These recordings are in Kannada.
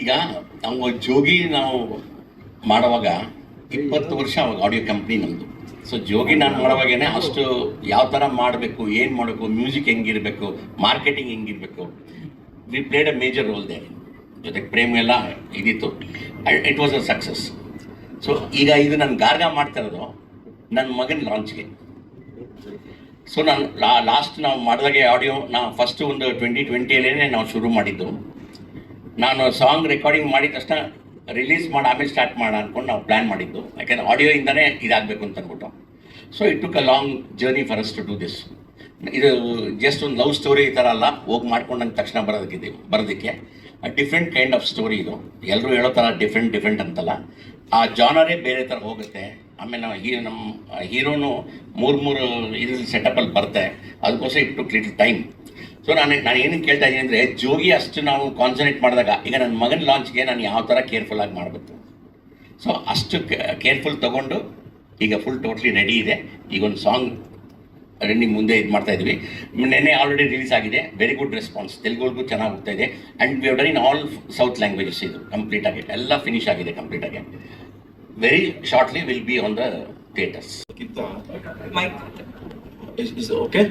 ಈಗ ನಾವು ಜೋಗಿ ನಾವು ಮಾಡುವಾಗ ಇಪ್ಪತ್ತು ವರ್ಷ ಅವಾಗ ಆಡಿಯೋ ಕಂಪ್ನಿ ನಮ್ಮದು ಸೊ ಜೋಗಿ ನಾನು ಮಾಡುವಾಗೇನೆ ಅಷ್ಟು ಯಾವ ಥರ ಮಾಡಬೇಕು, ಏನು ಮಾಡಬೇಕು ಮ್ಯೂಸಿಕ್ ಹೆಂಗಿರಬೇಕು marketing ಹೆಂಗಿರಬೇಕು. We played a major role they ಜೊತೆಗೆ ಪ್ರೇಮ್ ಎಲ್ಲ ಇದಿತ್ತು it was a success so ಈಗ ಇದು ನಾನು ಗಾರ್ಗ ಮಾಡ್ತಾ ಇರೋದು ನನ್ನ ಮಗನ ಲಾಂಚ್ಗೆ ಸೊ ನಾನು ಲಾಸ್ಟ್ ನಾವು ಮಾಡಿದಾಗೆ ಆಡಿಯೋ ನಾ ಫಸ್ಟು ಒಂದು ಟ್ವೆಂಟಿ ಟ್ವೆಂಟಿಯಲ್ಲೇ ನಾವು ಶುರು ಮಾಡಿದ್ದು. ನಾನು ಸಾಂಗ್ ರೆಕಾರ್ಡಿಂಗ್ ಮಾಡಿದ ತಕ್ಷಣ ರಿಲೀಸ್ ಮಾಡಿ, ಆಮೇಲೆ ಸ್ಟಾರ್ಟ್ ಮಾಡೋಣ ಅನ್ಕೊಂಡು ನಾವು ಪ್ಲ್ಯಾನ್ ಮಾಡಿದ್ದು. ಯಾಕೆಂದ್ರೆ ಆಡಿಯೋಯಿಂದನೇ ಇದಾಗಬೇಕು ಅಂತ ಅಂದ್ಬಿಟ್ಟು. So it took a long journey for us to do this ಇದು ಜಸ್ಟ್ ಒಂದು ಲವ್ ಸ್ಟೋರಿ ಈ ಥರ ಅಲ್ಲ. ಹೋಗಿ ಮಾಡ್ಕೊಂಡಂತ ತಕ್ಷಣ ಬರೋದಕ್ಕಿದೆ ಬರೋದಕ್ಕೆ. ಡಿಫ್ರೆಂಟ್ ಕೈಂಡ್ ಆಫ್ ಸ್ಟೋರಿ ಇದು. ಎಲ್ಲರೂ ಹೇಳೋ ಥರ ಡಿಫ್ರೆಂಟ್ ಡಿಫ್ರೆಂಟ್ ಅಂತಲ್ಲ. ಆ ಜಾನರೇ ಬೇರೆ ಥರ ಹೋಗುತ್ತೆ. ಆಮೇಲೆ ನಾವು ಹೀ ನಮ್ಮ ಹೀರೋನು ಮೂರು ಮೂರು ಇದ್ರಲ್ಲಿ ಸೆಟಪಲ್ಲಿ ಬರುತ್ತೆ ಅದಕ್ಕೋಸ್ಕರ it took little time so ನಾನು ನಾನು ಏನು ಕೇಳ್ತಾ ಇದ್ದೀನಿ ಅಂದರೆ ಜೋಗಿ ಅಷ್ಟು ನಾವು ಕಾನ್ಸಂಟ್ರೇಟ್ ಮಾಡಿದಾಗ ಈಗ ನನ್ನ ಮಗನ ಲಾಂಚ್ಗೆ ನಾನು ಯಾವ ಥರ ಕೇರ್ಫುಲ್ಲಾಗಿ ಮಾಡಬೇಕು? ಸೊ ಅಷ್ಟು ಕೇರ್ಫುಲ್ ತೊಗೊಂಡು ಈಗ ಫುಲ್ ಟೋಟ್ಲಿ ರೆಡಿ ಇದೆ. ಈಗ ಒಂದು ಸಾಂಗ್ ರೆಡಿ ಮುಂದೆ ಇದು ಮಾಡ್ತಾ ಇದ್ವಿ. ನೆನ್ನೆ ಆಲ್ರೆಡಿ ರಿಲೀಸ್ ಆಗಿದೆ. ವೆರಿ ಗುಡ್ ರೆಸ್ಪಾನ್ಸ್ ತೆಲುಗುಗೂ ಚೆನ್ನಾಗಿ ಹೋಗ್ತಾ ಇದೆ. And we done in all south languages ಇದು ಕಂಪ್ಲೀಟ್ ಆಗಿ. ಎಲ್ಲ ಫಿನಿಶ್ ಆಗಿದೆ ಕಂಪ್ಲೀಟ್ ಆಗಿ. Very shortly will be on the theaters okay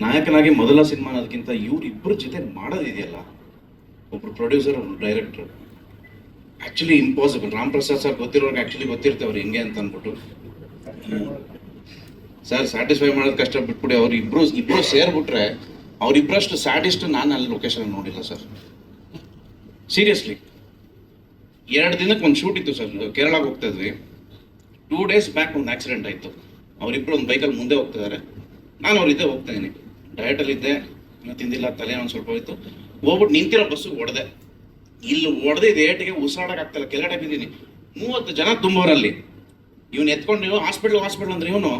ನಾಯಕನಾಗಿ ಮೊದಲ ಸಿನಿಮಾ ಅನ್ನೋದಕ್ಕಿಂತ ಇವ್ರು ಇಬ್ಬರ ಜೊತೆ ಮಾಡೋದಿದೆಯಲ್ಲ ಒಬ್ರು ಪ್ರೊಡ್ಯೂಸರ್ ಒಬ್ರು director actually impossible Ram Prasad sir ಗೊತ್ತಿರೋರ್ಗೆ actually ಅವ್ರು ಹಿಂಗೆ ಅಂತ ಅಂದ್ಬಿಟ್ಟು. ಸರ್ ಸ್ಯಾಟಿಸ್ಫೈ ಮಾಡೋದು ಕಷ್ಟ ಬಿಟ್ಬಿಡಿ ಅವ್ರು ಇಬ್ರು ಇಬ್ರು ಸೇರ್ಬಿಟ್ರೆ ಅವರಿಬ್ಬರಷ್ಟು ಸ್ಯಾಟಿಸ್ಟ್ ನಾನು ಅಲ್ಲಿ ಲೊಕೇಶನ್ ನೋಡಿಲ್ಲ ಸರ್ ಸೀರಿಯಸ್ಲಿ ಎರಡು ದಿನಕ್ಕೆ ಒಂದು ಶೂಟ್ ಇತ್ತು ಸರ್ ಕೇರಳಕ್ಕೆ ಹೋಗ್ತಾ ಇದ್ವಿ. ಟೂ ಡೇಸ್ ಬ್ಯಾಕ್ ಒಂದು ಆಕ್ಸಿಡೆಂಟ್ ಆಯಿತು. ಅವರಿಬ್ಬರು ಒಂದು ಬೈಕಲ್ಲಿ ಮುಂದೆ ಹೋಗ್ತಿದ್ದಾರೆ ನಾನು ಅವ್ರಿದ್ದೆ ಹೋಗ್ತಾ ಇದ್ದೀನಿ. ಡಯಟಲ್ಲಿ ಇದ್ದೆ ತಿಂದಿಲ್ಲ, ತಲೆ ಒಂದು ಸ್ವಲ್ಪ ಹೋಯ್ತು. ಹೋಗ್ಬಿಟ್ಟು ನಿಂತಿರೋ ಬಸ್ಸು ಹೊಡೆದೆ ಇಲ್ಲಿ ಹೊಡೆದಿದ್ದು ಏಟಿಗೆ ಉಸಿರಾಡಕ್ಕೆ ಆಗ್ತಿಲ್ಲ, ಕೆಳಗಡೆ ಬಿದ್ದೀನಿ. ಮೂವತ್ತು ಜನ ತುಂಬೋರಲ್ಲಿ. ಇವ್ನು ಎತ್ಕೊಂಡು ಹಾಸ್ಪಿಟ್ಲ್ ಹಾಸ್ಪಿಟ್ಲ್ ಅಂದ್ರೆ ಇವನು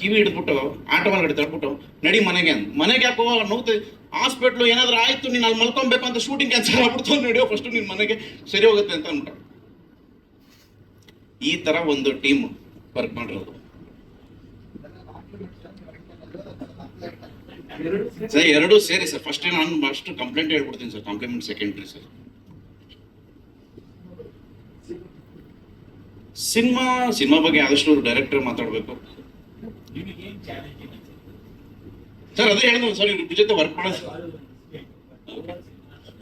ಕಿವಿ ಹಿಡ್ಬಿಟ್ಟು ಆಟೋ ಒಳಗಡೆ ತಳ್ಬಿಟ್ಟು ನಡಿ ಮನೆಗೆ ಅಂದ್. ಮನೆಗೆ ಯಾಕೋ ನೋವು ಹಾಸ್ಪಿಟ್ಲು ಏನಾದ್ರೂ ಆಯ್ತು, ನೀನು ಅಲ್ಲಿ ಮಲ್ಕೊಬೇಕು ಅಂತ ಶೂಟಿಂಗ್ ಕ್ಯಾನ್ಸಲ್ ಆಗ್ಬಿಡ್ತು ನಡೆಯೋ ಫಸ್ಟ್ ನಿನ್ನ ಮನೆಗೆ ಸರಿ ಹೋಗುತ್ತೆ ಅಂತ ಅಂದ್ಬಿಟ್ಟು. ಈ ತರ ಒಂದು ಟೀಮ್ ವರ್ಕ್ ಮಾಡಿರೋದು. ಸರ್, ಎರಡು ಸೇರಿ ಸರ್. ಫಸ್ಟ್ ನಾನು ಫಸ್ಟ್ ಕಂಪ್ಲೇಂಟ್ ಹೇಳ್ಬಿಡ್ತೀನಿ sir compliment secondary sir. Cinema cinema ಬಗ್ಗೆ ಆದಷ್ಟು ಡೈರೆಕ್ಟರ್ ಮಾತಾಡಬೇಕು. ಸರ್, ಅದೇ ಹೇಳಿದ್ರು ಸರ್, ಇವ್ರ ಜೊತೆ ವರ್ಕ್ ಮಾಡೋದು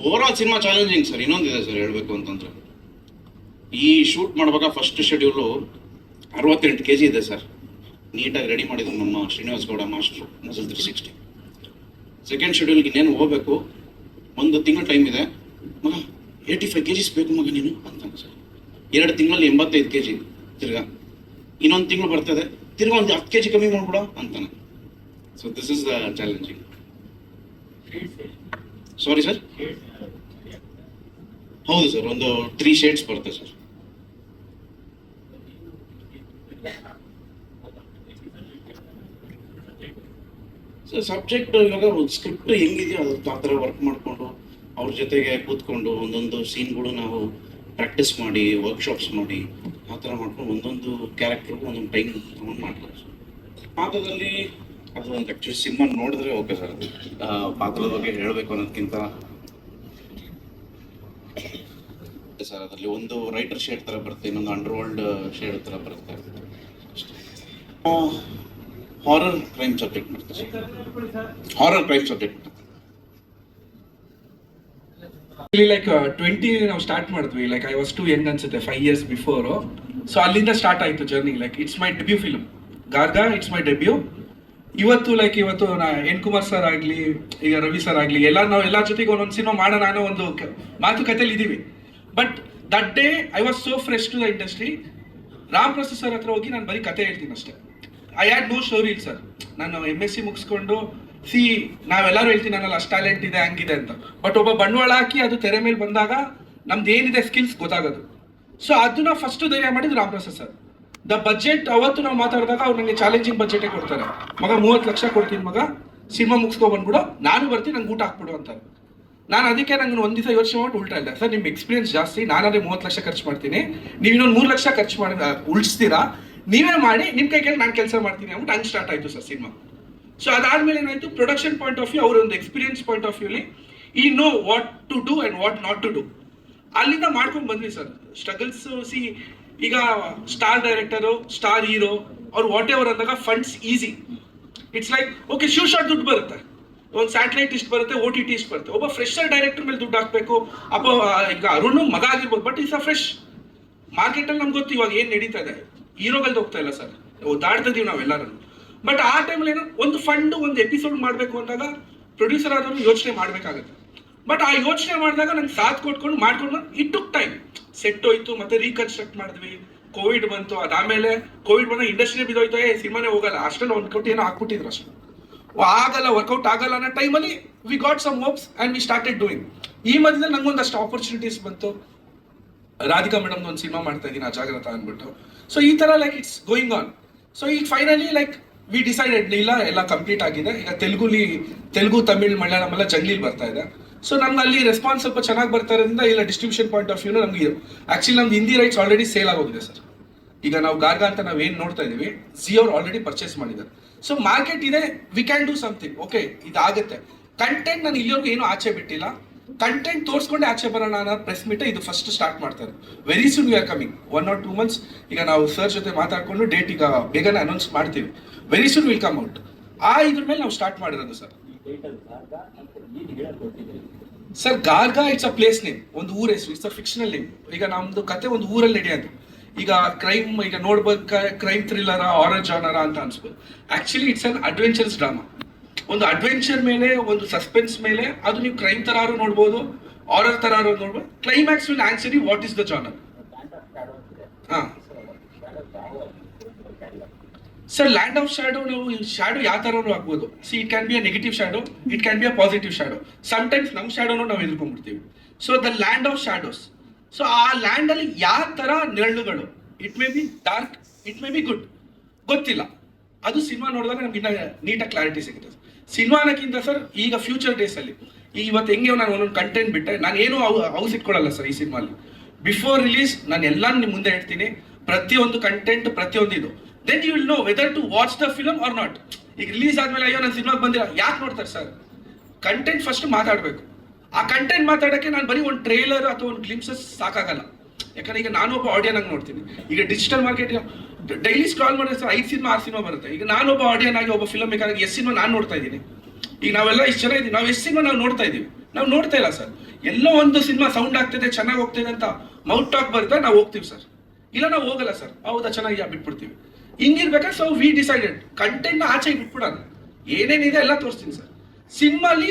over all cinema challenging sir, ಇನ್ನೊಂದಿದೆ ಸರ್, ಹೇಳ್ಬೇಕು ಅಂತಂದ್ರೆ. ಈ ಶೂಟ್ ಮಾಡುವಾಗ ಫಸ್ಟ್ ಶೆಡ್ಯೂಲು ಅರವತ್ತೆಂಟು ಕೆ ಜಿ ಇದೆ ಸರ್. ನೀಟಾಗಿ ರೆಡಿ ಮಾಡಿದ್ರು ನಮ್ಮ Srinivas Gowda master muscle three sixty second ಶೆಡ್ಯೂಲ್ಗೆ ಇನ್ನೇನು ಹೋಗ್ಬೇಕು? ಒಂದು ತಿಂಗಳು ಟೈಮ್ ಇದೆ. ಮಗ ಏಯ್ಟಿ ಫೈವ್ ಕೆ ಜಿಸ್ ಬೇಕು ಮಗ ನೀನು ಅಂತಾನೆ ಸರ್. ಎರಡು ತಿಂಗಳಲ್ಲಿ ಎಂಬತ್ತೈದು ಕೆ ಜಿ ತಿರ್ಗಾ, ಇನ್ನೊಂದು ತಿಂಗಳು ಬರ್ತದೆ. ತಿರ್ಗಾ ಒಂದು ಹತ್ತು ಕೆ ಜಿ ಕಮ್ಮಿ ಮಾಡ್ಬಿಡ ಅಂತಾನೆ. So this is the challenging sorry sir ಹೌದು ಸರ್ ಒಂದು ತ್ರೀ ಶೇಡ್ಸ್ ಬರುತ್ತೆ ಸರ್ ಸರ್ ಸಬ್ಜೆಕ್ಟ್ ಇವಾಗ ಒಂದು ಸ್ಕ್ರಿಪ್ಟ್ ಹೆಂಗಿದೆಯೋ ಅದ್ರ ಆ ಥರ ವರ್ಕ್ ಮಾಡಿಕೊಂಡು ಅವ್ರ ಜೊತೆಗೆ ಕೂತ್ಕೊಂಡು ಒಂದೊಂದು ಸೀನ್ಗಳು ನಾವು ಪ್ರಾಕ್ಟೀಸ್ ಮಾಡಿ ವರ್ಕ್ಶಾಪ್ಸ್ ಮಾಡಿ ಆ ಥರ ಮಾಡ್ಕೊಂಡು ಒಂದೊಂದು ಕ್ಯಾರೆಕ್ಟರ್ಗೂ ಒಂದೊಂದು ಟೈಮ್ ತೊಗೊಂಡು ಮಾಡ್ತಾರೆ ಪಾತ್ರದಲ್ಲಿ ಅದು ಒಂದು ಆ್ಯಕ್ಚುಲಿ ಸಿನಿಮಾ ನೋಡಿದ್ರೆ ಓಕೆ ಸರ್. ಪಾತ್ರದ ಬಗ್ಗೆ ಹೇಳಬೇಕು ಅನ್ನೋದಕ್ಕಿಂತ ಸರ್, ಅದರಲ್ಲಿ ಒಂದು ರೈಟರ್ ಶೇಡ್ ಥರ ಬರುತ್ತೆ, ಇನ್ನೊಂದು ಅಂಡರ್ ವರ್ಲ್ಡ್ ಶೇಡ್ ಥರ ಬರುತ್ತೆ. ಹಾರರ್ ಕ್ರೈಮ್ ಸಬ್ಜೆಕ್ಟ್ ಮಾಡ್ತಾರೆ. ಹಾರರ್ ಕ್ರೈಮ್ ಸಬ್ಜೆಕ್ಟ್ ಇಲ್ಲಿ ಲೈಕ್ ಟ್ವೆಂಟಿ ನಾವು ಸ್ಟಾರ್ಟ್ ಮಾಡಿದ್ವಿ. Like I was too young ಅನ್ಸುತ್ತೆ ಫೈವ್ ಇಯರ್ಸ್ ಬಿಫೋರು ಸೊ ಅಲ್ಲಿಂದ ಸ್ಟಾರ್ಟ್ ಆಯಿತು journey like it's my debut film Garga it's my debut ಇವತ್ತು ಲೈಕ್ ಇವತ್ತು ನಾ ಎನ್ ಕುಮಾರ್ ಸರ್ ಆಗಲಿ, ಈಗ ರವಿ ಸರ್ ಆಗಲಿ, ಎಲ್ಲ ನಾವು ಎಲ್ಲ ಜೊತೆಗೆ ಒಂದೊಂದು ಸಿನಿಮಾ ಮಾಡೋಣ ಅನ್ನೋ ಒಂದು ಮಾತುಕತೆಯಲ್ಲಿ ಇದ್ದೀವಿ but that day I was so fresh to the industry Ram Prasad sir ಹತ್ರ ಹೋಗಿ ನಾನು ಬರೀ ಕತೆ ಹೇಳ್ತೀನಿ ಅಷ್ಟೇ. ಐ ಹ್ಯಾಡ್ ನೋ ಇಲ್ಲ ಸರ್ ನಾನು ಎಂ ಎಸ್ ಸಿ ಮುಗಿಸ್ಕೊಂಡು ಸಿ ನಾವೆಲ್ಲರೂ ಹೇಳ್ತೀನಿ ನನ್ನಲ್ಲಿ ಅಷ್ಟು ಟ್ಯಾಲೆಂಟ್ ಇದೆ, ಹಂಗಿದೆ ಅಂತ. ಬಟ್ ಒಬ್ಬ ಬಂಡವಾಳ ಹಾಕಿ ಅದು ತೆರೆ ಮೇಲೆ ಬಂದಾಗ ನಮ್ದು ಏನಿದೆ ಸ್ಕಿಲ್ಸ್ ಗೊತ್ತಾಗೋದು. ಸೊ ಅದನ್ನ ಫಸ್ಟ್ ಧೈರ್ಯ ಮಾಡಿದ್ರು Ram Prasad sir the budget ಅವತ್ತು ನಾವು ಮಾತಾಡಿದಾಗ ಅವ್ರು ನನಗೆ ಚಾಲೆಂಜಿಂಗ್ ಬಜೆಟೇ ಕೊಡ್ತಾರೆ. ಮಗ ಮೂವತ್ತು ಲಕ್ಷ ಕೊಡ್ತೀನಿ ಮಗ ಸಿನಿಮಾ ಮುಗಿಸ್ಕೊ ಬಂದ್ಬಿಡು, ನಾನು ಬರ್ತೀನಿ, ನಂಗೆ ಊಟ ಹಾಕ್ಬಿಡು ಅಂತ ನಾನು ಅದಕ್ಕೆ ನಂಗೆ ಒಂದು ದಿವಸ ಯೋಚನೆ ಮಾಡಿ ಉಲ್ಟಾ ಇಲ್ಲ. ಸರ್ ನಿಮ್ಮ ಎಕ್ಸ್ಪೀರಿಯನ್ಸ್ ಜಾಸ್ತಿ, ನಾನಾದ್ರೆ ಮೂವತ್ತು ಲಕ್ಷ ಖರ್ಚು ಮಾಡ್ತೀನಿ. ನೀವು ಇನ್ನೊಂದು ಮೂರು ಲಕ್ಷ ಖರ್ಚು ಮಾಡಿ ಉಳಿಸ್ತೀರಾ? ನೀವೇ ಮಾಡಿ ನಿಮ್ಮ ಕೈ ನಾನು ಕೆಲಸ ಮಾಡ್ತೀನಿ ಅಂದ್ಬಿಟ್ಟು ಹಂಗೆ ಸ್ಟಾರ್ಟ್ ಆಯಿತು ಸರ್ ಸಿನಿಮಾ ಸೊ ಅದಾದಮೇಲೆ ಏನಾಯಿತು? ಪ್ರೊಡಕ್ಷನ್ ಪಾಯಿಂಟ್ ಆಫ್ ವ್ಯೂ ಅವ್ರ ಒಂದು ಎಕ್ಸ್ಪೀರಿಯನ್ಸ್ ಪಾಯಿಂಟ್ ಆಫ್ ವ್ಯೂಲಿ ಈ know what to do and what not to do ಅಲ್ಲಿಂದ ಮಾಡ್ಕೊಂಡು ಬಂದ್ವಿ ಸರ್. ಸ್ಟ್ರಗಲ್ಸ್ ಸಿ ಈಗ ಸ್ಟಾರ್ ಡೈರೆಕ್ಟರು ಸ್ಟಾರ್ ಹೀರೋ ಅವ್ರು ವಾಟ್ ಎವರ್ ಅಂದಾಗ funds easy it's like okay shoe shot ದುಡ್ಡು ಬರುತ್ತೆ. ಒಂದು ಸ್ಯಾಟಲೈಟ್ ಇಷ್ಟು ಬರುತ್ತೆ ಓ ಟಿ ಟಿ ಇಷ್ಟು ಬರುತ್ತೆ. ಒಬ್ಬ ಫ್ರೆಶರ್ ಡೈರೆಕ್ಟರ್ ಮೇಲೆ ದುಡ್ಡು ಹಾಕಬೇಕು. ಅಪ್ಪ ಈಗ ಅರುಣ್ ಮಗ ಆಗಿರ್ಬೋದು ಬಟ್ ಇಸ್ ಅ ಫ್ರೆಶ್ ಮಾರ್ಕೆಟಲ್ಲಿ ನಮ್ಗೆ ಗೊತ್ತು ಇವಾಗ ಏನು ನಡೀತಾ ಇದೆ. ಹೀರೋಗಳ್ದು ಹೋಗ್ತಾ ಇಲ್ಲ ಸರ್. ದಾಡ್ತಾ ಇದೀವಿ ನಾವೆಲ್ಲರೂ ಬಟ್ ಆ ಟೈಮಲ್ಲಿ ಏನೋ ಒಂದು ಫಂಡ್ ಒಂದು ಎಪಿಸೋಡ್ ಮಾಡಬೇಕು ಅಂದಾಗ ಪ್ರೊಡ್ಯೂಸರ್ ಆದವರು ಯೋಚನೆ ಮಾಡಬೇಕಾಗುತ್ತೆ. ಬಟ್ ಆ ಯೋಚನೆ ಮಾಡಿದಾಗ ನಂಗೆ ಸಾಥ್ ಕೊಟ್ಕೊಂಡು ಮಾಡ್ಕೊಂಡು ಇಟ್ ಟುಕ್ ಟೈಮ್ ಸೆಟ್ ಹೋಯ್ತು, ಮತ್ತೆ ರೀಕನ್ಸ್ಟ್ರಕ್ಟ್ ಮಾಡಿದ್ವಿ. ಕೋವಿಡ್ ಬಂತು, ಅದಾದಮೇಲೆ ಕೋವಿಡ್ ಬಂದ ಇಂಡಸ್ಟ್ರಿ ಬಿದ್ದೋಯ್ತು. ಏ, ಸಿನಿಮಾನೇ ಹೋಗಲ್ಲ. ಅಷ್ಟೆಲ್ಲ ಒಂದು ಕೋಟಿ ಏನೋ ಹಾಕ್ಬಿಟ್ಟಿದ್ರು ಅಷ್ಟು. ಆಗಲ್ಲ ವರ್ಕೌಟ್ ಆಗಲ್ಲ ಅನ್ನೋ ಟೈಮಲ್ಲಿ we got some hopes and we started doing ಈ ಮಧ್ಯದಲ್ಲಿ ನಂಗೊಂದಷ್ಟು ಆಪರ್ಚುನಿಟೀಸ್ ಬಂತು. ರಾಧಿಕಾ ಮೇಡಮ್ ಒಂದು ಸಿನಿಮಾ ಮಾಡ್ತಾ ಇದ್ದೀನಿ ಅಜಾಗ್ರತ ಅಂದ್ಬಿಟ್ಟು. ಸೊ ಈ ಥರ like it's going on so ಈಗ ಫೈನಲಿ ಲೈಕ್ ವಿ ಡಿಸೈಡೆಡ್ ಇಲ್ಲ, ಎಲ್ಲ ಕಂಪ್ಲೀಟ್ ಆಗಿದೆ. ಈಗ ತೆಲುಗುಲಿ, ತೆಲುಗು, ತಮಿಳ್, ಮಲಯಾಳಂ ಎಲ್ಲ ಜಂಗ್ಲಿಲಿ ಬರ್ತಾ ಇದೆ. ಸೊ ನಮ್ಗೆ ಅಲ್ಲಿ ರೆಸ್ಪಾನ್ಸ್ ಸ್ವಲ್ಪ ಚೆನ್ನಾಗಿ ಬರ್ತಾ ಇರೋದ್ರಿಂದ ಇಲ್ಲ ಡಿಸ್ಟ್ರಿಬ್ಯೂಷನ್ ಪಾಯಿಂಟ್ ಆಫ್ ವ್ಯೂನು ನಮ್ಗೆ ಆಕ್ಚುಲಿ ನಮ್ದು ಹಿಂದಿ ರೈಟ್ಸ್ ಆಲ್ರೆಡಿ ಸೇಲ್ ಆಗೋಗಿದೆ ಸರ್ ಈಗ ನಾವು ಗಾರ್ಗ ಅಂತ ನಾವು ಏನು ನೋಡ್ತಾ ಇದೀವಿ ಜಿಯೋರ್ ಆಲ್ರೆಡಿ ಪರ್ಚೇಸ್ ಮಾಡಿದ್ದಾರೆ. ಸೊ ಮಾರ್ಕೆಟ್ ಇದೆ we can do something okay ಇದಾಗುತ್ತೆ. ಕಂಟೆಂಟ್ ನಾನು ಇಲ್ಲಿವರೆಗೂ ಏನು ಆಚೆ ಬಿಟ್ಟಿಲ್ಲ. ಕಂಟೆಂಟ್ ತೋರಿಸ್ಕೊಂಡೆ ಆಚೆ ಬರೋಣ ಅನ್ನೋ ಪ್ರೆಸ್ ಮೀಟ್ ಇದು ಫಸ್ಟ್ ಸ್ಟಾರ್ಟ್ ಮಾಡ್ತಾರೆ very soon we are coming one or two months ಈಗ ನಾವು ಸರ್ ಜೊತೆ ಮಾತಾಡ್ಕೊಂಡು ಡೇಟ್ ಈಗ ಬೇಗನೆ ಅನೌನ್ಸ್ ಮಾಡ್ತೀವಿ. Very soon will come out ಆ ಇದ್ರ ಮೇಲೆ ನಾವು ಸ್ಟಾರ್ಟ್ ಮಾಡಿರೋದು sir sir Garga it's a place name ಒಂದು ಊರ ಹೆಸರು. ಇಟ್ಸ್ ಅ ಫಿಕ್ಷನಲ್ ನೇಮ್ ಈಗ ನಮ್ದು ಕತೆ ಒಂದು ಊರಲ್ಲಿ ನಡೆಯೋದು ಈಗ ಕ್ರೈಮ್ ಈಗ ನೋಡ್ಬೇಕು ಕ್ರೈಮ್ ಥ್ರಿಲ್ಲರ ಆರರ್ ಜಾನರ ಅಂತ ಅನ್ಸ್ಬೋದು. Actually it's an adventures drama ಒಂದು ಅಡ್ವೆಂಚರ್ ಮೇಲೆ, ಒಂದು ಸಸ್ಪೆನ್ಸ್ ಮೇಲೆ, ಅದು ನೀವು ಕ್ರೈಮ್ ತರಾರು ನೋಡ್ಬೋದು ಆರರ್ ತರಾರು ನೋಡ್ಬೋದು climax will answer you what is the genre ಹಾ. ಸರ್ ಲ್ಯಾಂಡ್ ಆಫ್ ಶಾಡೋ ನಾವು ಶ್ಯಾಡೋ ಯಾವ ಥರನೂ ಆಗ್ಬೋದು see it can be a negative shadow it can be a positive shadow sometimes ನಮ್ಮ ಶ್ಯಾಡೋನು ನಾವು ಎದುರ್ಕೊಂಡ್ಬಿಡ್ತೀವಿ. So the land of shadows so ಆ ಲ್ಯಾಂಡಲ್ಲಿ ಯಾವ ಥರ ನೆರಳುಗಳು? It may be dark it may be good ಗೊತ್ತಿಲ್ಲ. ಅದು ಸಿನಿಮಾ ನೋಡಿದಾಗ ನಮ್ಗೆ ಇನ್ನೂ ನೀಟಾಗಿ ಕ್ಲಾರಿಟಿ ಸಿಗುತ್ತೆ. ಸಿನಿಮಾ ಅನ್ನೋಕ್ಕಿಂತ ಸರ್ ಈಗ ಫ್ಯೂಚರ್ ಡೇಸಲ್ಲಿ ಇವತ್ತು ಹೆಂಗೆ ನಾನು ಒಂದೊಂದು ಕಂಟೆಂಟ್ ಬಿಟ್ಟೆ ನಾನು ಏನು ಹೌಸ್ ಇಟ್ಕೊಳ್ಳಲ್ಲ ಸರ್ ಈ ಸಿನಿಮಾಲಿ ಬಿಫೋರ್ ರಿಲೀಸ್ ನಾನು ಎಲ್ಲ ನಿಮ್ಮ ಮುಂದೆ ಹೇಳ್ತೀನಿ. ಪ್ರತಿಯೊಂದು ಕಂಟೆಂಟ್ ಪ್ರತಿಯೊಂದು ಇದು. Then you will know whether to watch the film or not ಈಗ ರಿಲೀಸ್ ಆದ್ಮೇಲೆ ಅಯ್ಯೋ, ನಾನು ಸಿನಿಮಾಗೆ ಬಂದಿಲ್ಲ ಯಾಕೆ ನೋಡ್ತಾರೆ ಸರ್ ಕಂಟೆಂಟ್ ಫಸ್ಟ್ ಮಾತಾಡಬೇಕು. ಆ ಕಂಟೆಂಟ್ ಮಾತಾಡೋಕ್ಕೆ ನಾನು ಬರೀ ಒಂದು ಟ್ರೇಲರ್ ಅಥವಾ ಒಂದು ಗ್ಲಿಮ್ಸಸ್ ಸಾಕಾಗಲ್ಲ. ಯಾಕಂದ್ರೆ ಈಗ ನಾನು ಒಬ್ಬ ಆಡಿಯನ್ ನೋಡ್ತೀನಿ. ಈಗ ಡಿಜಿಟಲ್ ಮಾರ್ಕೆಟ್ ಡೈಲಿ ಸ್ಕ್ರಾಲ್ ಮಾಡಿದ್ರೆ ಸರ್ ಐದು ಸಿನಿಮಾ ಆರು ಸಿನಿಮಾ ಬರುತ್ತೆ. ಈಗ ನಾನೊಬ್ಬ ಆಡಿಯನ್ ಆಗಿ ಒಬ್ಬ ಫಿಲಮ್ ಮೇಕರ್ ಆಗಿ ಎಸ್ ಸಿನಿಮಾ ನಾನು ನೋಡ್ತಾ ಇದ್ದೀನಿ. ಈಗ ನಾವೆಲ್ಲ ಇಷ್ಟು ಜನ ಇದ್ದೀವಿ. ನಾವು ಎಸ್ ಸಿನಿಮಾ ನಾವು ನೋಡ್ತಾ ಇದೀವಿ ನಾವು ನೋಡ್ತಾ ಇಲ್ಲ ಸರ್. ಎಲ್ಲೋ ಒಂದು ಸಿನಿಮಾ ಸೌಂಡ್ ಆಗ್ತಿದೆ, ಚೆನ್ನಾಗಿ ಹೋಗ್ತಿದೆ ಅಂತ ಮೌತ್ ಟಾಕ್ ಬರುತ್ತೆ, ನಾವು ಹೋಗ್ತೀವಿ ಸರ್. ಇಲ್ಲ, ನಾವು ಹೋಗಲ್ಲ ಸರ್. ಹೌದಾ ಚೆನ್ನಾಗಿ ಬಿಟ್ಬಿಡ್ತೀವಿ. ಹಿಂಗಿರ್ಬೇಕಾದ್ರೆ ಸೊ ವಿ ಡಿಸೈಡೆಡ್ ಕಂಟೆಂಟ್ನ ಆಚೆ ಬಿಟ್ಬಿಡೋಣ. ಏನೇನಿದೆ ಎಲ್ಲ ತೋರಿಸ್ತೀನಿ ಸರ್. ಸಿನಿಮಾಲಿ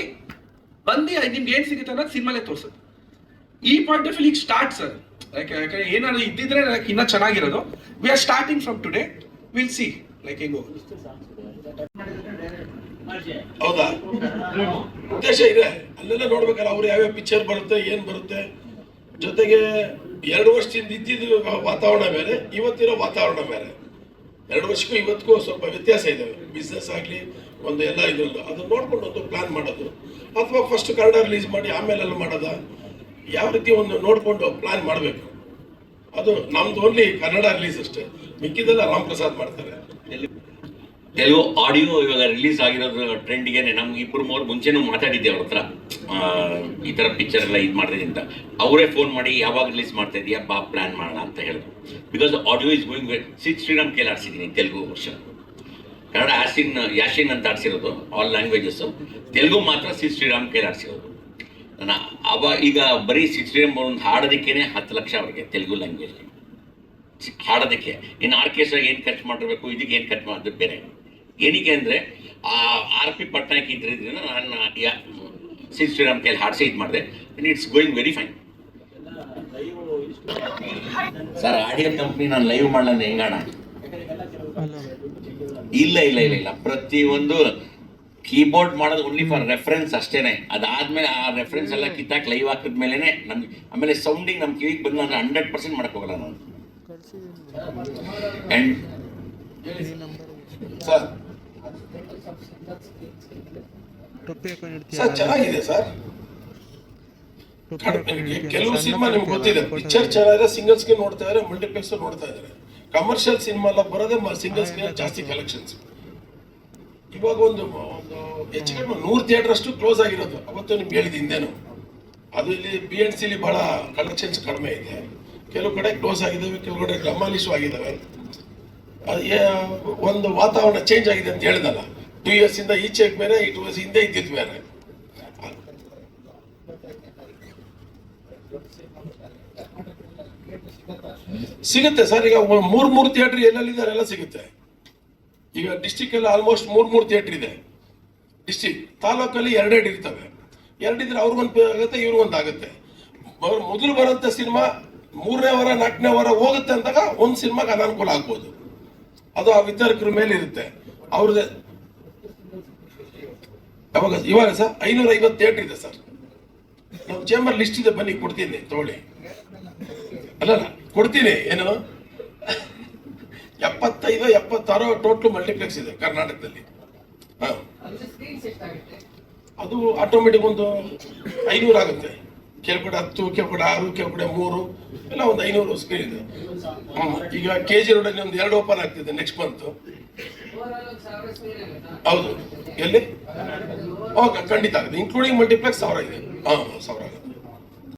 ಬಂದು ನಿಮ್ಗೆ ಏನು ಸಿಗುತ್ತೆ ಅನ್ನೋದು ಸಿನಿಮಾಲೇ ತೋರಿಸುತ್ತೆ ಈ ಪಾಯಿಂಟ್ ಆಫ್ ಈಗ ಸ್ಟಾರ್ಟ್ ಸರ್. ಯಾಕಂದ್ರೆ ಏನಾದ್ರು ಇದ್ದಿದ್ರೆ ಇನ್ನ ಚೆನ್ನಾಗಿರೋದು. We are starting from today will see like ಹೆಂಗೋ. ಹೌದಾ? ಉದ್ದೇಶ ಇದೆ. ಅಲ್ಲೆಲ್ಲ ನೋಡ್ಬೇಕಲ್ಲ, ಅವ್ರು ಯಾವ್ಯಾವ ಪಿಕ್ಚರ್ ಬರುತ್ತೆ, ಏನ್ ಬರುತ್ತೆ. ಜೊತೆಗೆ ಎರಡು ವರ್ಷದಿಂದ ಇದ್ದಿದ್ದು ವಾತಾವರಣ ಬೇರೆ, ಇವತ್ತಿರೋ ವಾತಾವರಣ ಬೇರೆ. ಎರಡು ವರ್ಷಕ್ಕೂ ಇವತ್ತಿಗೂ ಸ್ವಲ್ಪ ವ್ಯತ್ಯಾಸ ಇದೆ. ಬಿಸ್ನೆಸ್ ಆಗಲಿ, ಒಂದು ಎಲ್ಲ ಇದ್ರದ್ದು ಅದನ್ನ ನೋಡ್ಕೊಂಡು ಒಂದು ಪ್ಲಾನ್ ಮಾಡೋದು. ಅಥವಾ ಫಸ್ಟ್ ಕಾರ್ಡ ರಿಲೀಸ್ ಮಾಡಿ ಆಮೇಲೆ ಮಾಡೋದಾ ಮಾಡೋದ? ಯಾವ ರೀತಿ ಒಂದು ನೋಡಿಕೊಂಡು ಪ್ಲಾನ್ ಮಾಡಬೇಕು. ಅದು ನಮ್ದು ಓನ್ಲಿ ಕನ್ನಡ ರಿಲೀಸ್ ಅಷ್ಟೇ. ಮಿಕ್ಕಿದೆಲ್ಲ ರಾಮ್ ಪ್ರಸಾದ್ ಮಾಡ್ತಾರೆ. ತೆಲುಗು ಆಡಿಯೋ ಇವಾಗ ರಿಲೀಸ್ ಆಗಿರೋದು ಟ್ರೆಂಡ್ಗೆ ನಮ್ಗೆ ಇಬ್ಬರು ಮೂರು ಮುಂಚೆನೂ ಮಾತಾಡಿದ್ದೆ ಅವ್ರ ಹತ್ರ. ಈ ಥರ ಪಿಕ್ಚರ್ ಎಲ್ಲ ಇದು ಮಾಡಿದೆ ಅಂತ. ಅವರೇ ಫೋನ್ ಮಾಡಿ, ಯಾವಾಗ ರಿಲೀಸ್ ಮಾಡ್ತಾ ಇದೀಯಾ, ಬಾ ಪ್ಲಾನ್ ಮಾಡೋಣ ಅಂತ ಹೇಳಿದ್ರು because audio is going six Shriram ಕೇಳಿ ಆಡಿಸಿದ್ದೀನಿ ತೆಲುಗು ವರ್ಷ. ಕನ್ನಡ ಯಾಸಿನ್ ಯಾಶಿನ್ ಅಂತ ಆಡ್ಸಿರೋದು ಆಲ್ ಲ್ಯಾಂಗ್ವೇಜಸ್ಸು ತೆಲುಗು ಮಾತ್ರ ಸಿ ಶ್ರೀರಾಮ್ ಕೇಳಿ ಆಡ್ಸಿರೋದು. ನನ್ನ ಅವ ಈಗ ಬರೀ ಸಿ ಶ್ರೀರಾಮ್ ಒಂದು ಹಾಡೋದಕ್ಕೇನೆ ಹತ್ತು ಲಕ್ಷ ಅವ್ರಿಗೆ ತೆಲುಗು ಲ್ಯಾಂಗ್ವೇಜ್ ಹಾಡೋದಕ್ಕೆ. ಇನ್ನು ಆರ್ಕೆಸ್ಟ್ರಾಗ ಏನು ಖರ್ಚು ಮಾಡಿರಬೇಕು ಇದಕ್ಕೆ ಏನು ಖರ್ಚು ಮಾಡಿದ್ರೆ ಬೇರೆ. ಏನಕ್ಕೆ ಅಂದರೆ, ಆ ಆರ್ ಪಿ ಪಟ್ನಾಯಕ್ ಇದ್ರಿಂದ ನಾನು ಸಿಕ್ಸ್ ಸಿ ಶ್ರೀರಾಮ್ ಕೈಲಿ ಹಾಡಿಸಿ ಇದು ಮಾಡಿದೆ. It's going very fine sir audio company ನಾನು ಲೈವ್ ಮಾಡಲ್ಲ ಹೆಂಗಣ ಇಲ್ಲ ಇಲ್ಲ ಇಲ್ಲ ಇಲ್ಲ. ಪ್ರತಿಯೊಂದು ಕೀಬೋರ್ಡ್ ಮಾಡೋದು ಓನ್ಲಿ ಫಾರ್ ರೆಫರೆನ್ಸ್ ಅಷ್ಟೇನೆ. ಅದಾದ್ಮೇಲೆ ಆ ರೆಫರೆನ್ಸ್ ಎಲ್ಲ ಕಿತ್ತಾಕ್ ಲೈವ್ ಹಾಕಿದ ಮೇಲೆನೆ ನನ್ ಆಮೇಲೆ ಸೌಂಡಿಂಗ್ ನಮ್ಮ ಕಿವಿಗೆ ಬಂದ ಅಂದ್ರೆ ಹಂಡ್ರೆಡ್ ಪರ್ಸೆಂಟ್ ಮಾಡಕ್ ಹೋಗಲ್ಲ ನಾನು. ಅಂಡ್ ಸರ್ ಚೆನ್ನಾಗಿದೆ ಸರ್ ಕೆಲವು ಸಿನಿಮಾ ನಿಮ್ಗೆ ಗೊತ್ತಿದೆ. ಪಿಕ್ಚರ್ ಚೆನ್ನಾಗಿದೆ ಸ್ಕ್ರೀನ್ ನೋಡ್ತಾ ಇದ್ದಾರೆ ಮಲ್ಟಿಪ್ಲೆಕ್ಸ್ ನೋಡ್ತಾ ಇದ್ದಾರೆ ಕಮರ್ಷಿಯಲ್ ಸಿನಿಮಾ ಎಲ್ಲ ಬರೋದೇ ಸಿಂಗಲ್ಸ್ಗೆ ಜಾಸ್ತಿ ಕಲೆಕ್ಷನ್ಸ್ ಇವಾಗ ಒಂದು ಒಂದು ಹೆಚ್ಚು ಕಡಿಮೆ ನೂರು ಥಿಯೇಟರ್ ಅಷ್ಟು ಕ್ಲೋಸ್ ಆಗಿರೋದು. ಅವತ್ತು ನಿಮ್ಗೆ ಹೇಳಿದ್ದು ಹಿಂದೇನು. ಅದು ಇಲ್ಲಿ ಬಿ ಎನ್ ಸಿಲಿ ಬಹಳ ಕಲೆಕ್ಷನ್ಸ್ ಕಡಿಮೆ ಇದೆ. ಕೆಲವು ಕಡೆ ಕ್ಲೋಸ್ ಆಗಿದ್ದಾವೆ, ಕೆಲವು ಕಡೆ ಡಮಾಲಿಶು ಆಗಿದ್ದಾವೆ. ಒಂದು ವಾತಾವರಣ ಚೇಂಜ್ ಆಗಿದೆ ಅಂತ ಹೇಳಿದಲ್ಲ. ಟೂ ಇಯರ್ಸ್ ಇಂದ ಈಚೆಗೆ ಬೇರೆ ಇಟ್ ಇಯರ್ಸ್ ಹಿಂದೆ ಇದ್ದಿದ್ದು ಬೇರೆ. ಸಿಗುತ್ತೆ ಸರ್, ಈಗ ಮೂರು, ಮೂರ್ ಮೂರು ಥಿಯೇಟರ್ ಎಲ್ಲೆಲ್ಲಿದ್ದಾರೆ ಎಲ್ಲ ಸಿಗುತ್ತೆ. ಈಗ ಡಿಸ್ಟಿಕ್ ಅಲ್ಲಿ ಆಲ್ಮೋಸ್ಟ್ ಮೂರು ಮೂರು ಥಿಯೇಟರ್ ಇದೆ. ಡಿಸ್ಟಿಕ್ ತಾಲೂಕಲ್ಲಿ ಎರಡೆರಡು ಇರ್ತವೆ. ಎರಡಿದ್ರೆ ಅವ್ರಿಗೊಂದು ಆಗುತ್ತೆ ಇವ್ರಿಗೊಂದು ಆಗುತ್ತೆ. ಮೊದಲು ಬರೋಂಥ ಸಿನಿಮಾ ಮೂರನೇ ವಾರ, ನಾಲ್ಕನೇ ವಾರ ಹೋಗುತ್ತೆ ಅಂದಾಗ ಒಂದು ಸಿನಿಮಾಗೆ ಅನಾನುಕೂಲ ಆಗ್ಬೋದು. ಅದು ಆ ವಿತರಕರ ಮೇಲೆ ಇರುತ್ತೆ. ಅವ್ರದ್ದು ಯಾವಾಗ? ಇವಾಗ ಸರ್, ಐನೂರ ಐವತ್ತು ಥಿಯೇಟರ್ ಇದೆ ಸರ್. ನಮ್ಮ ಚೇಂಬರ್ ಲಿಸ್ಟ್ ಇದೆ, ಬನ್ನಿ, ಕೊಡ್ತೀನಿ, ತಗೊಳ್ಳಿ. ಅಲ್ಲ ಕೊಡ್ತೀನಿ, ಏನು? ಎಪ್ಪತ್ತೈದು, ಎಪ್ಪತ್ತಾರು ಟೋಟಲ್ ಮಲ್ಟಿಪ್ಲೆಕ್ಸ್ ಇದೆ ಕರ್ನಾಟಕದಲ್ಲಿ. ಅದು ಆಟೋಮೆಟಿಕ್ ಒಂದು ಐನೂರು ಆಗುತ್ತೆ. ಕೆಲವು ಕಡೆ ಹತ್ತು ಕೆಲವು ಕಡೆ ಆರು ಕೆಲವು ಕಡೆ ಮೂರು, ಎಲ್ಲ ಒಂದು ಐನೂರು ಸ್ಕ್ರೀನ್ ಇದೆ. ಈಗ ಕೆ ಜಿ ರೋಡಲ್ಲಿ ಒಂದು ಎರಡು ಓಪನ್ ಆಗ್ತಿದೆ ನೆಕ್ಸ್ಟ್ ಮಂತ್ ಹೌದು. ಎಲ್ಲಿ? ಓಕೆ ಖಂಡಿತ ಆಗುತ್ತೆ ಇನ್ಕ್ಲೂಡಿಂಗ್ ಮಲ್ಟಿಪ್ಲೆಕ್ಸ್ ಸಾವಿರ ಇದೆ. ಹಾಂ, ಸಾವಿರ